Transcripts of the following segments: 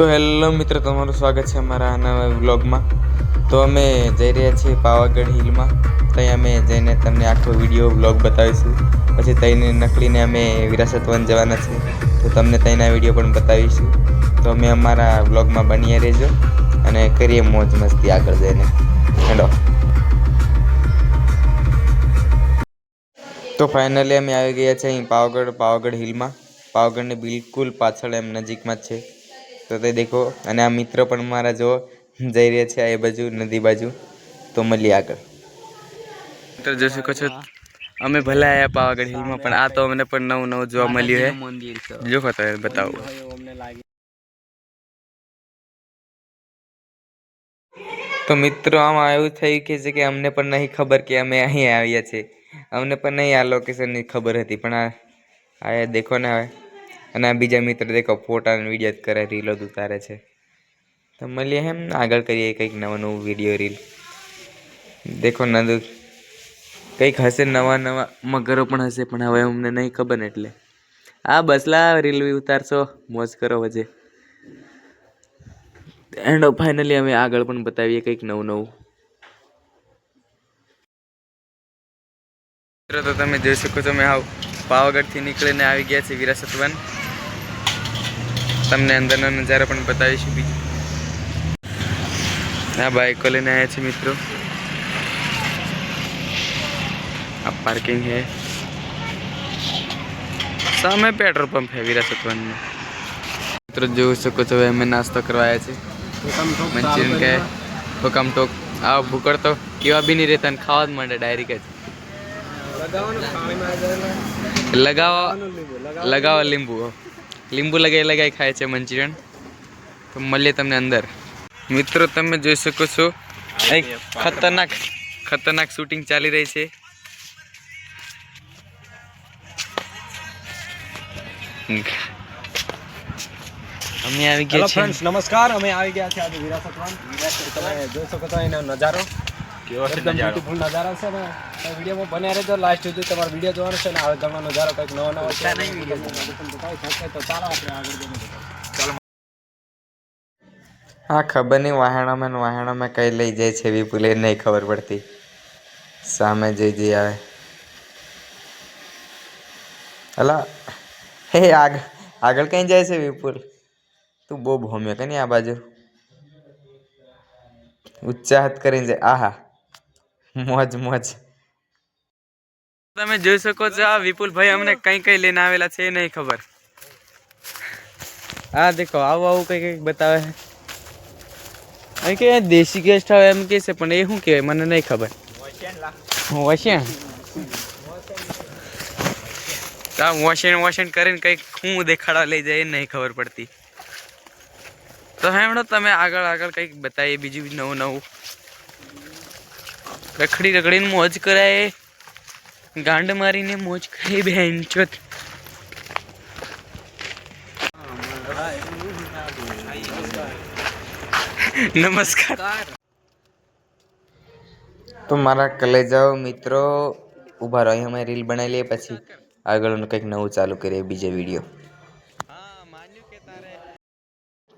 તો હેલો મિત્ર, તમારું સ્વાગત છે અમારા નવા વ્લોગમાં. તો અમે જઈ રહ્યા છીએ પાવાગઢ હિલમાં. ત્યાં અમે જઈને તમને આખો વીડિયો વ્લોગ બતાવીશું. પછી ત્યાંને નકળીને અમે વિરાસત વન જવાના છે તો તમને ત્યાંના વીડિયો પણ બતાવીશું. તો અમે અમારા વ્લોગમાં બનીએ રહેજો અને કરીએ મોજ મસ્તી આગળ જઈને. હેલો તો ફાઇનલી અમે આવી ગયા છે અહીં પાવાગઢ પાવાગઢ હિલમાં. પાવાગઢની બિલકુલ પાછળ એમ નજીકમાં જ છે. તો તે દેખો અને આ મિત્ર પણ મારા જો જઈ રહ્યા છે આ એ બાજુ નદી બાજુ. તો મળીએ આગળ. તો જોઈ શકો છો અમે ભલે આવ્યા પાવાગઢ હિલમાં પણ આ તો અમને પણ નવું નવું જોવા મળ્યું છે. જોખો તો બતાવો. તો મિત્રો આમાં એવું થયું કે છે કે અમને પણ નહીં ખબર કે અમે અહીં આવ્યા છે અમને પણ નહીં આ લોકેશનની ખબર હતી પણ આ આ દેખો ને હવે. અને આ બીજા મિત્ર દેખો ફોટા અને વીડિયો કરે રીલો જ ઉતારે છે. તો મળીએ એમ, આગળ કરીએ કંઈક નવું નવું વીડિયો રીલ દેખો, નદુ કંઈક હશે, નવા નવા મગરો પણ હશે, પણ હવે અમને નહીં ખબર એટલે. આ બસલા રીલ ઉતારશો, મોજ કરો વજે એન્ડ ફાઇનલી અમે આગળ પણ બતાવીએ કંઈક નવું નવું. મિત્રો, તો તમે જોઈ શકો છો, અમે આવ પાવાગઢથી નીકળીને આવી ગયા છે વિરાસત વન. તમને અંદરના નજારા પણ બતાવીશું બીજું. આ બાઈકો લઈને આવ્યા છે મિત્રો. આ પાર્કિંગ હે સામે પેટ્રોલ પંપ હે વીરા સત્વનનો મિત્રો જોઈ શકો છો અમે નાસ્તો કરવાયા છે મંચુરિયન કે હુકમ ટોક આ ભૂકડ તો કેવા બી નહીં રહેતા ખાવા જ માંડે ડાયરેક્ટ જ. લગાવો. લગાવો લીંબુ. લીંબુ લગાવી લગાવી ખાય છે મંચુરિયન. તો મળીએ તમને અંદર. મિત્રો તમે જોઈ શકો છો ખતરનાક ખતરનાક શૂટિંગ ચાલી રહી છે. અમે આવી ગયા છીએ. નમસ્કાર. અમે આવી ગયા છીએ આજે વિરાસત તમે જોઈ શકો છો એનો નજારો. નજારો. છે ને. વિડીયોમાં બન્યા રહેજો. લાસ્ટ સુધી તમારો વીડિયો જોવાનો છે ને હવે ઘણો નજારો કંઈક નવો નવો છે બતાવી શકે તો ચાલો આપણે આગળ હા ખબર નહીં વાહણામાં ને વાહણામાં કઈ લઈ જાય છે વિપુલ એ નહીં ખબર પડતી. સામે જઈ જઈ આવે. અલા હે આગ આગળ કઈ જાય છે વિપુલ? તું બહુ ભોમ્યો કે નહીં આ બાજુ? ઉચ્ચાહત કરીને જાય. આહા. મોજ મોજ. તમે જોઈ શકો છો આ વિપુલ ભાઈ અમને કઈ કઈ લઈને આવેલા છે એ નહીં ખબર. હા દેખો આવું આવું કઈ કઈ બતાવે અહીં કે દેશી ગેસ્ટ આવે એમ કે છે પણ એ શું કહેવાય મને નહીં ખબર. વોશિયન તા વોશિયન વોશિયન કરીને કંઈક શું દેખાડવા લઈ જાય એ નહીં ખબર પડતી. તો હેમણો તમે આગળ આગળ કંઈક બતાવીએ બીજું નવું નવું. રખડી રખડીને મોજ કરાય. ગાંડ મારીને મોજ કરાય બેન ચોથ નમસ્કાર. તો મારા કલેજાઓ મિત્રો ઊભા રહો અમે રીલ બનાવી લઈએ, પછી આગળનું કંઈક નવું ચાલુ કરીએ, બીજો વીડિયો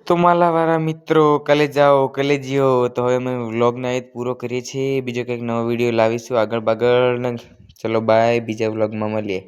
તો માલાવાળા મિત્રો કલેજાઓ કલેજીઓ તો હવે અમે વ્લોગને અહીં પૂરો કરીએ છીએ. બીજો કંઈક નવો વીડિયો લાવીશું આગળ બાગળ ચલો, બાય. બીજા વ્લોગમાં મળીએ.